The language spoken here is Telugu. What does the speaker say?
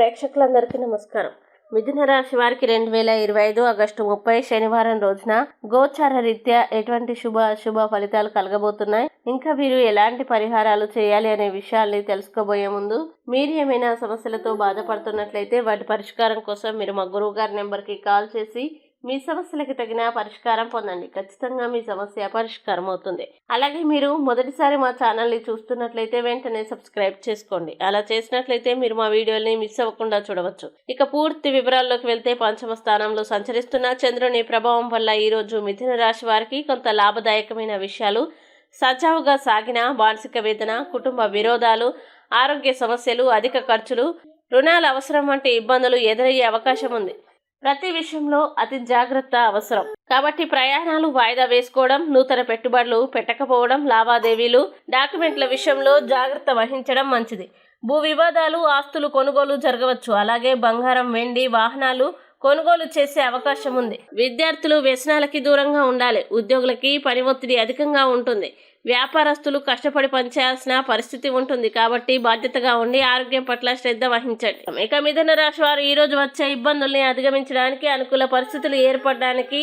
ప్రేక్షకులందరికీ నమస్కారం. మిథున రాశి వారికి రెండు వేల ఇరవై ఐదు ఆగస్టు ముప్పై శనివారం రోజున గోచార రీత్యా ఎటువంటి శుభ అశుభ ఫలితాలు కలగబోతున్నాయి? ఇంకా మీరు ఎలాంటి పరిహారాలు చేయాలి అనే విషయాల్ని తెలుసుకోబోయే ముందు మీరు ఏమైనా సమస్యలతో బాధపడుతున్నట్లయితే వాటి పరిష్కారం కోసం మీరు మా గురువు గారి నెంబర్కి కాల్ చేసి మీ సమస్యలకు తగిన పరిష్కారం పొందండి. ఖచ్చితంగా మీ సమస్య పరిష్కారం అవుతుంది. అలాగే మీరు మొదటిసారి మా ఛానల్ని చూస్తున్నట్లయితే వెంటనే సబ్స్క్రైబ్ చేసుకోండి. అలా చేసినట్లయితే మీరు మా వీడియోని మిస్ అవ్వకుండా చూడవచ్చు. ఇక పూర్తి వివరాల్లోకి వెళ్తే పంచమ స్థానంలో సంచరిస్తున్న చంద్రుని ప్రభావం వల్ల ఈరోజు మిథున రాశి వారికి కొంత లాభదాయకమైన విషయాలు. సజావుగా సాగిన మానసిక వేదన కుటుంబ విరోధాలు ఆరోగ్య సమస్యలు అధిక ఖర్చులు రుణాల అవసరం వంటి ఇబ్బందులు ఎదురయ్యే అవకాశం ఉంది. ప్రతి విషయంలో అతి జాగ్రత్త అవసరం. కాబట్టి ప్రయాణాలు వాయిదా వేసుకోవడం నూతన పెట్టుబడులు పెట్టకపోవడం లావాదేవీలు డాక్యుమెంట్ల విషయంలో జాగ్రత్త వహించడం మంచిది. భూ వివాదాలు ఆస్తులు కొనుగోలు జరగవచ్చు. అలాగే బంగారం వెండి వాహనాలు కొనుగోలు చేసే అవకాశం ఉంది. విద్యార్థులు వ్యసనాలకి దూరంగా ఉండాలి. ఉద్యోగులకి పని ఒత్తిడి అధికంగా ఉంటుంది. వ్యాపారస్తులు కష్టపడి పనిచేయాల్సిన పరిస్థితి ఉంటుంది కాబట్టి బాధ్యతగా ఉండి ఆరోగ్యం పట్ల శ్రద్ధ వహించండి. ఇక మిథున రాశి వారు ఈ రోజు వచ్చే ఇబ్బందుల్ని అధిగమించడానికి అనుకూల పరిస్థితులు ఏర్పడడానికి